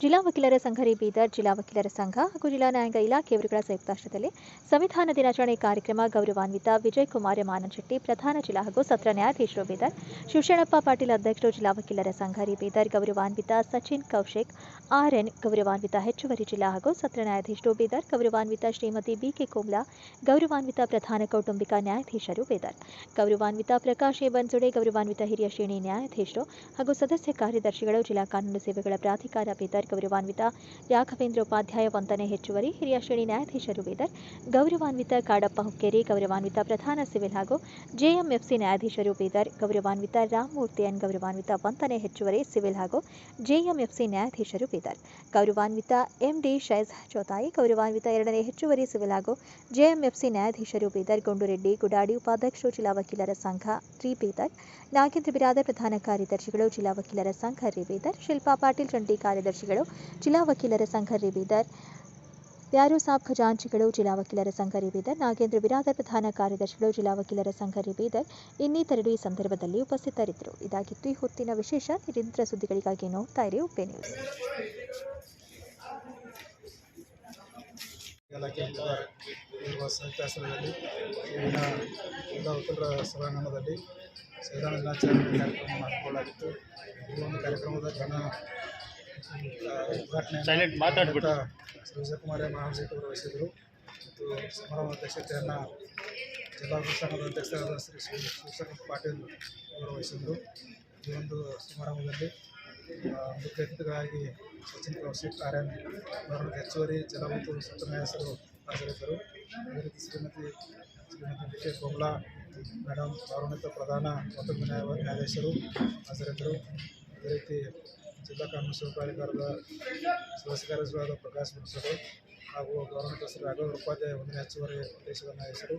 ಜಿಲ್ಲಾ ವಕೀಲರ ಸಂಘರಿ ಬೀದರ್ ಜಿಲ್ಲಾ ವಕೀಲರ ಸಂಘ ಹಾಗೂ ಜಿಲ್ಲಾ ನ್ಯಾಯಾಂಗ ಇಲಾಖೆಯವರುಗಳ ಸಂಯುಕ್ತಾಶ್ರಯದಲ್ಲಿ ಸಂವಿಧಾನ ದಿನಾಚರಣೆ ಕಾರ್ಯಕ್ರಮ ಗೌರವಾನ್ವಿತ ವಿಜಯ್ ಕುಮಾರ್ ಮಾನಶೆಟ್ಟಿ ಪ್ರಧಾನ ಜಿಲ್ಲಾ ಹಾಗೂ ಸತ್ರ ನ್ಯಾಯಾಧೀಶರು ಬೀದರ್ ಶಿವಶರಣಪ್ಪ ಪಾಟೀಲ್ ಅಧ್ಯಕ್ಷರು ಜಿಲ್ಲಾ ವಕೀಲರ ಸಂಘರಿ ಬೀದರ್ ಗೌರವಾನ್ವಿತ ಸಚಿನ್ ಕೌಶಿಕ್, ಆರ್ಎನ್ ಗೌರವಾನ್ವಿತ ಹೆಚ್ಚುವರಿ ಜಿಲ್ಲಾ ಹಾಗೂ ಸತ್ರ ನ್ಯಾಯಾಧೀಶರು ಬೀದರ್ ಗೌರವಾನ್ವಿತ ಶ್ರೀಮತಿ ಬಿಕೆ ಕೋಮ್ಲಾ ಗೌರವಾನ್ವಿತ ಪ್ರಧಾನ ಕೌಟುಂಬಿಕ ನ್ಯಾಯಾಧೀಶರು ಬೀದರ್ ಗೌರವಾನ್ವಿತ ಪ್ರಕಾಶ್ ಎ ಬನ್ಸುಡೆ ಗೌರವಾನ್ವಿತ ಹಿರಿಯ ಶ್ರೇಣಿ ನ್ಯಾಯಾಧೀಶರು ಹಾಗೂ ಸದಸ್ಯ ಕಾರ್ಯದರ್ಶಿಗಳು ಜಿಲ್ಲಾ ಕಾನೂನು ಸೇವೆಗಳ ಪ್ರಾಧಿಕಾರ ಬೀದರ್ ಗೌರವಾನ್ವಿತ ರಾಘವೇಂದ್ರ ಉಪಾಧ್ಯಾಯ ವಂದನೆ ಹೆಚ್ಚುವರಿ, ಹಿರಿಯ ಶ್ರೇಣಿ ನ್ಯಾಯಾಧೀಶರು ಬೀದರ್ ಗೌರವಾನ್ವಿತ ಕಾಡಪ್ಪ ಹುಕ್ಕೇರಿ, ಗೌರವಾನ್ವಿತ ಪ್ರಧಾನ ಸಿವಿಲ್ ಹಾಗೂ ಜೆಎಂಎಫ್ಸಿ ನ್ಯಾಯಾಧೀಶರು ಬೀದರ್ ಗೌರವಾನ್ವಿತ ರಾಮಮೂರ್ತಿ ಎನ್ ಗೌರವಾನ್ವಿತ ವಂದನೆ ಹೆಚ್ಚುವರಿ ಸಿವಿಲ್ ಹಾಗೂ ಜೆಎಂಎಫ್ಸಿ ನ್ಯಾಯಾಧೀಶರು ಬೀದರ್ ಗೌರವಾನ್ವಿತ ಎಂಡಿ ಶೈಜ್ ಚೋತಾಯಿ, ಗೌರವಾನ್ವಿತ ಎರಡನೇ ಹೆಚ್ಚುವರಿ ಸಿವಿಲ್ ಹಾಗೂ ಜೆಎಂಎಫ್ಸಿ ನ್ಯಾಯಾಧೀಶರು ಬೀದರ್ ಗುಂಡುರೆಡ್ಡಿ, ಗುಡಾಡಿ ಉಪಾಧ್ಯಕ್ಷರು, ಜಿಲ್ಲಾ ವಕೀಲರ ಸಂಘ ರಿ ಬೀದರ್ ನಾಗೇಂದ್ರ ಬಿರಾದರ್ ಪ್ರಧಾನ ಕಾರ್ಯದರ್ಶಿಗಳು, ಜಿಲ್ಲಾ ವಕೀಲರ ಸಂಘ ರಿ ಬೀದರ್ ಶಿಲ್ಪಾ ಪಾಟೀಲ್ ಜಂಟಿ ಕಾರ್ಯದರ್ಶಿಗಳು ಜಿಲ್ಲಾ ವಕೀಲರ ಸಂಘ ರಿವಿದರ್, ಯಾರು ಸಾಬ್ ಖಜಾಂಚಿಗಳು, ಜಿಲ್ಲಾ ವಕೀಲರ ಸಂಘ ರಿವಿದರ್, ನಾಗೇಂದ್ರ ಬಿರಾದರ್ ಪ್ರಧಾನ ಕಾರ್ಯದರ್ಶಿಗಳು, ಜಿಲ್ಲಾ ವಕೀಲರ ಸಂಘ ರಿವಿದರ್ ಇನ್ನಿತರರು ಈ ಸಂದರ್ಭದಲ್ಲಿ ಉಪಸ್ಥಿತರಿದ್ದರು. ಇದಾಗಿತ್ತು ಈ ಹೊತ್ತಿನ ವಿಶೇಷ. ನಿರಂತರ ಸುದ್ದಿಗಳಿಗಾಗಿ ನೋಡ್ತಾ ಇರಿ ಉಪೆ ನ್ಯೂಸ್. ಇರುವ ಸಂಖ್ಯಾಸನದಲ್ಲಿ ಇಲ್ಲಿನ ಎಲ್ಲ ವಕೀಲರ ಸಭಾಂಗಣದಲ್ಲಿ ಸಂವಿಧಾನ ದಿನಾಚರಣೆ ಕಾರ್ಯಕ್ರಮ ಮಾಡಿಕೊಳ್ಳಲಾಗಿತ್ತು. ಈ ಒಂದು ಕಾರ್ಯಕ್ರಮದ ಜನ ಮಾತಾಡ್ಬಿಡು. ಶ್ರೀ ವಿಜಯಕುಮಾರ ಮಹಾಂಶೇಟ್ ಅವರು ವಹಿಸಿದರು ಮತ್ತು ಸಮಾರಂಭ ಅಧ್ಯಕ್ಷತೆಯನ್ನು ಜಿಲ್ಲಾ ಸಂಘದ ಅಧ್ಯಕ್ಷರಾದ ಶ್ರೀ ಶಿವ ಶಿವಶಂಕರ್ ಪಾಟೀಲ್ ಅವರು ವಹಿಸಿದರು ಈ ಒಂದು ಸಮಾರಂಭದಲ್ಲಿ ಆ, ಮುಖ್ಯ ಅತಿಥಿಗಳಾಗಿ ಸಚಿನ್ ಕೌಶಿಕ್ ಆರ್ ಎನ್ ಅವರ ಹೆಚ್ಚುವರಿ ಜಲ ಮತ್ತು ಸತ್ರ ಹೆಸರು ಹಾಜರಿದ್ದರು. ಅದೇ ರೀತಿ Shrimati Shrimati D K Komala madam ಗೌರವಾನ್ವಿತ ಪ್ರಧಾನ ಮತ್ತು ನ್ಯಾಯ ನ್ಯಾಯಾಧೀಶರು ಹಾಜರಿದ್ದರು. ಅದೇ ರೀತಿ ಜಿಲ್ಲಾ ಕಾನೂನು ಸಹಕಾರಿಕಾರದ ಪ್ರಾಧಿಕಾರದ ಸದಸ್ಯ ಕಾರ್ಯದರ್ಶಿಗಳಾದ ಪ್ರಕಾಶ್ ಮುನ್ಸರು ಹಾಗೂ ಗೌರ್ಮೆಂಟ್ ಶ್ರೀ ರಾಘವ ಉಪಾಧ್ಯಾಯ ಒಂದನೇ ಹೆಚ್ಚುವರಿ ದೇಶದ ಹೆಸರು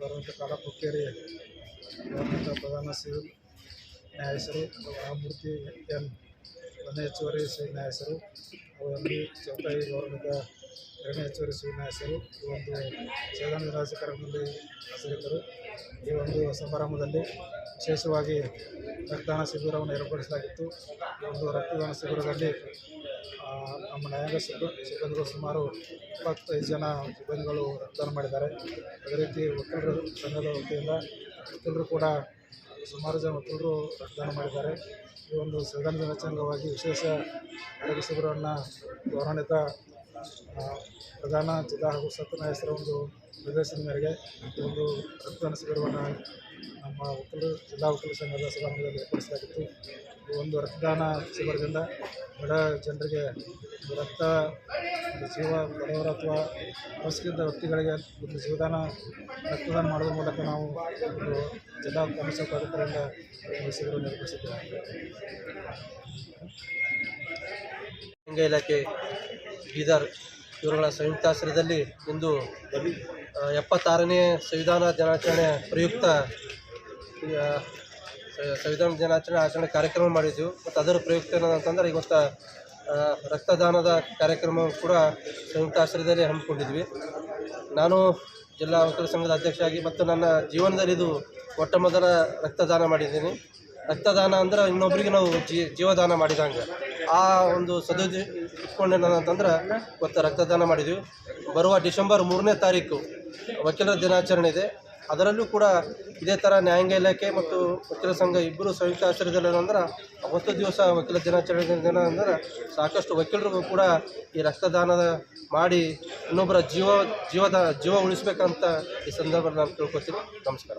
ಗೌರ್ಮೆಂಟ್ ಕಾಲ ಪುಕ್ಕೇರಿ ಗೌರ್ಮೆಂಟ್ ಪ್ರಧಾನ ಸಿವಿಲ್ ನ್ಯಾಯಾಧೀಶರು ರಾಮಮೂರ್ತಿ ಎನ್ ಒಂದನೇ ಹೆಚ್ಚುವರಿ ಸಿವಿಲ್ ನ್ಯಾಯಾಧೀಶರು ಹಾಗೂ ಎಂ ಬಿ ಚೌಟಾಯಿ ಗೌರವಾನ್ವಿತ ಎರಡನೇ ಹೆಚ್ಚುವರಿ ಸಿವಿಲ್ ಹೆಸರು, ಈ ಒಂದು ಸಂವಿಧಾನ ನಿರಾಸಕರ ಮುಂದೆ ಹೆಸರಿದ್ದರು. ಈ ಒಂದು ಸಮಾರಂಭದಲ್ಲಿ ವಿಶೇಷವಾಗಿ ರಕ್ತದಾನ ಶಿಬಿರವನ್ನು ಏರ್ಪಡಿಸಲಾಗಿತ್ತು. ಈ ಒಂದು ರಕ್ತದಾನ ಶಿಬಿರದಲ್ಲಿ ನಮ್ಮ ನ್ಯಾಯಾಂಗ ಸಿಬ್ಬ, ಸಿಬ್ಬಂದಿಗಳು ಸುಮಾರು ಇಪ್ಪತ್ತೈದು ಜನ ಸಿಬ್ಬಂದಿಗಳು ರಕ್ತದಾನ ಮಾಡಿದ್ದಾರೆ. ಅದೇ ರೀತಿ ವಕೀಲರ ಸಂಘದ ವತಿಯಿಂದ ವಕೀಲರು ಕೂಡ ಸುಮಾರು ಜನ ವಕೀಲರು ರಕ್ತದಾನ ಮಾಡಿದ್ದಾರೆ. ಈ ಒಂದು ಸಂವಿಧಾನ ದಿನಾಚರಣೆಗಾಗಿ ವಿಶೇಷ ಆರೋಗ್ಯ ಶಿಬಿರವನ್ನು ಗೌರವಾನ್ವಿತ ಪ್ರಧಾನ ಜಿಲ್ಲಾ ಹಾಗೂ ಸತ್ರ ನಾಯಕರ ಒಂದು ನಿರ್ದೇಶನದ ಮೇರೆಗೆ ಒಂದು ರಕ್ತದಾನ ಶಿಬಿರವನ್ನು ನಮ್ಮ ವಕೀಲರು ಜಿಲ್ಲಾ ಒಕ್ಕಲು ಸಂಘದ ಸಭಾಂಗಣದಲ್ಲಿ ಏರ್ಪಡಿಸಲಾಗಿತ್ತು. ಒಂದು ರಕ್ತದಾನ ಶಿಬಿರದಿಂದ ಬಡ ಜನರಿಗೆ ರಕ್ತ ಜೀವ ಬಡವರ ಅಥವಾ ಅವಶ್ಯಕ ವ್ಯಕ್ತಿಗಳಿಗೆ ಒಂದು ಜೀವದಾನ ರಕ್ತದಾನ ಮಾಡೋದ್ರ ಮೂಲಕ ನಾವು ಒಂದು ಜಿಲ್ಲಾ ಕಮಿಷನ್ ಒಂದು ಶಿಬಿರವನ್ನು ಏರ್ಪಡಿಸಿದ್ದೇವೆ. ಇಲಾಖೆ ಬೀದರ್ ಇವರುಗಳ ಸಂಯುಕ್ತಾಶ್ರಯದಲ್ಲಿ ಇಂದು ಎಪ್ಪತ್ತಾರನೇ ಸಂವಿಧಾನ ದಿನಾಚರಣೆ ಪ್ರಯುಕ್ತ ಸಂವಿಧಾನ ದಿನಾಚರಣೆ ಆಚರಣೆ ಕಾರ್ಯಕ್ರಮ ಮಾಡಿದ್ದೆವು ಮತ್ತು ಅದರ ಪ್ರಯುಕ್ತ ಏನಂತಂದ್ರೆ ಇವತ್ತು ರಕ್ತದಾನದ ಕಾರ್ಯಕ್ರಮ ಕೂಡ ಸಂಯುಕ್ತಾಶ್ರಯದಲ್ಲಿ ಹಮ್ಮಿಕೊಂಡಿದ್ವಿ. ನಾನು ಜಿಲ್ಲಾ ವಕೀಲ ಸಂಘದ ಅಧ್ಯಕ್ಷರಾಗಿ ಮತ್ತು ನನ್ನ ಜೀವನದಲ್ಲಿ ಇದು ಮೊಟ್ಟ ಮೊದಲ ರಕ್ತದಾನ ಮಾಡಿದ್ದೀನಿ. ರಕ್ತದಾನ ಅಂದ್ರೆ ಇನ್ನೊಬ್ಬರಿಗೆ ನಾವು ಜೀವದಾನ ಮಾಡಿದಂಗೆ. ಆ ಒಂದು ಸದುದ್ದಿ ಇಟ್ಕೊಂಡೇನಂತಂದ್ರೆ ಇವತ್ತು ರಕ್ತದಾನ ಮಾಡಿದ್ವಿ. ಬರುವ ಡಿಸೆಂಬರ್ ಮೂರನೇ ತಾರೀಕು ವಕೀಲರ ದಿನಾಚರಣೆ ಇದೆ. ಅದರಲ್ಲೂ ಕೂಡ ಇದೇ ಥರ ನ್ಯಾಯಾಂಗ ಇಲಾಖೆ ಮತ್ತು ವಕೀಲ ಸಂಘ ಇಬ್ಬರು ಸಂಯುಕ್ತ ಆಶ್ರಯದಲ್ಲಿ ಏನಂದ್ರೆ ಅವತ್ತು ದಿವಸ ವಕೀಲ ದಿನಾಚರಣೆ ದಿನ ಅಂದ್ರೆ ಸಾಕಷ್ಟು ವಕೀಲರಿಗೂ ಕೂಡ ಈ ರಕ್ತದಾನದ ಮಾಡಿ ಇನ್ನೊಬ್ಬರ ಜೀವ ಜೀವದ ಜೀವ ಉಳಿಸ್ಬೇಕಂತ ಈ ಸಂದರ್ಭದಲ್ಲಿ ನಾನು ತಿಳ್ಕೊತೀನಿ ನಮಸ್ಕಾರ.